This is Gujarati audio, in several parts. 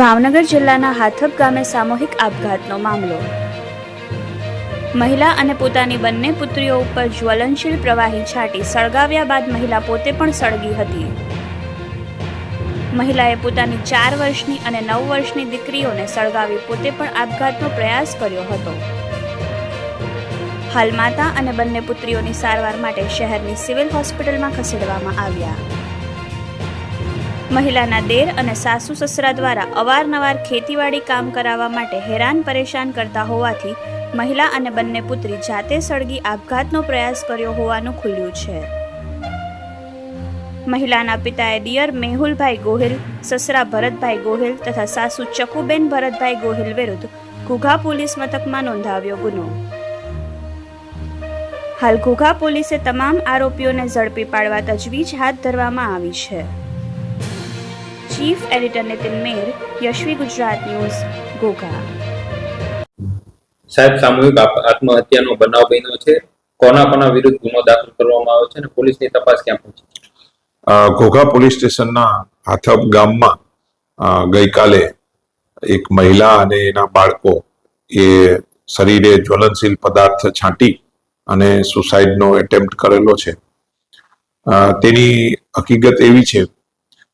ભાવનગર જિલ્લાના હાથપ ગામે સામૂહિક આપઘાતનો મામલો. મહિલા અને પોતાની બંને પુત્રીઓ ઉપર જ્વલનશીલ પ્રવાહી છાંટી સળગાવ્યા બાદ મહિલા પોતે પણ સળગી હતી. મહિલાએ પોતાની ચાર વર્ષની અને નવ વર્ષની દીકરીઓને સળગાવી પોતે પણ આપઘાતનો પ્રયાસ કર્યો હતો. હાલ માતા અને બંને પુત્રીઓની સારવાર માટે શહેરની સિવિલ હોસ્પિટલમાં ખસેડવામાં આવ્યા. મહિલાના દેર અને સાસુ સસરા દ્વારા અવારનવાર ખેતીવાડી કામ કરાવવા માટે હેરાન પરેશાન કરતા હોવાથી મહિલા અને બંને પુત્રી જાતે સળગી આપઘાતનો પ્રયાસ કર્યો હોવાનું ખુલ્યું છે. મહિલાના પિતાએ દિયર મેહુલભાઈ ગોહિલ, સસરા ભરતભાઈ ગોહિલ તથા સાસુ ચકુબેન ભરતભાઈ ગોહિલ વિરુદ્ધ ઘુઘા પોલીસ મથકમાં નોંધાવ્યો ગુનો. હાલ ઘોઘા પોલીસે તમામ આરોપીઓને ઝડપી પાડવા તજવીજ હાથ ધરવામાં આવી છે. Chief editor Nitin Mer Yashvi Gujarat news Ghogha. સાહેબ સામૂહિક આત્મહત્યાનો બનાવ બન્યો છે. કોના કોના વિરુદ્ધ ગુનો દાખલ કરવામાં આવ્યો છે અને પોલીસની તપાસ ક્યાં પહોંચી ઘોઘા પોલીસ સ્ટેશનના હાથબ ગામમાં ગઈકાલે એક મહિલા અને એના બાળકો એ શરીરે જ્વલનશીલ પદાર્થ છાંટી અને સુસાઇડનો એટેમ્પ્ટ કરેલો છે. તેની હકીકત એવી છે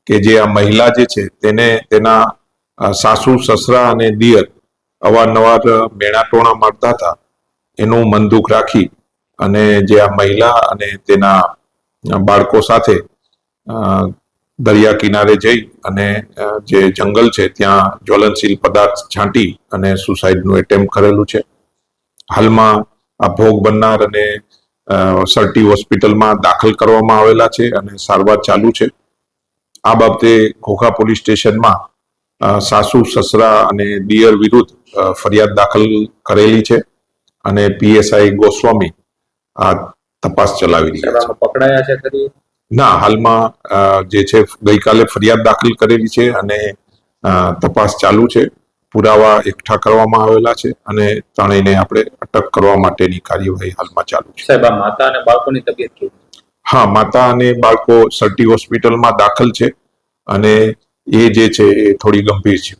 કે જે આ મહિલા જે છે તેને તેના સાસુ, સસરા અને દિયર અવારનવાર મેણાટોણા મારતા હતા. એનું મન દુઃખ રાખી અને જે આ મહિલા અને તેના બાળકો સાથે દરિયા કિનારે જઈ અને જે જંગલ છે ત્યાં જ્વલનશીલ પદાર્થ છાંટી અને સુસાઇડનું એટેમ્પ કરેલું છે. હાલમાં આ ભોગ બનનાર અને સરટી હોસ્પિટલમાં દાખલ કરવામાં આવેલા છે અને સારવાર ચાલુ છે. આ બાબતે ઘોઘા પોલીસ સ્ટેશનમાં સાસુ સસરા અને દિયર વિરુદ્ધ ફરિયાદ દાખલ કરેલી છે અને પીએસઆઈ ગોસ્વામી આ તપાસ ચલાવી રહ્યા છે. પકડાયા છે ખરી? ના હાલમાં જે છે ગઈકાલે ફરિયાદ દાખલ કરેલી છે અને તપાસ ચાલુ છે. પુરાવા એકઠા કરવામાં આવેલા છે અને ત્રણેયને આપણે અટક કરવા માટેની કાર્યવાહી હાલમાં ચાલુ છે. સાહેબ આ માતા અને બાળકોની તબિયત કેવી હા માતા અને બાળકો સર્ટી હોસ્પિટલમાં દાખલ છે અને એ જે છે એ થોડી ગંભીર છે.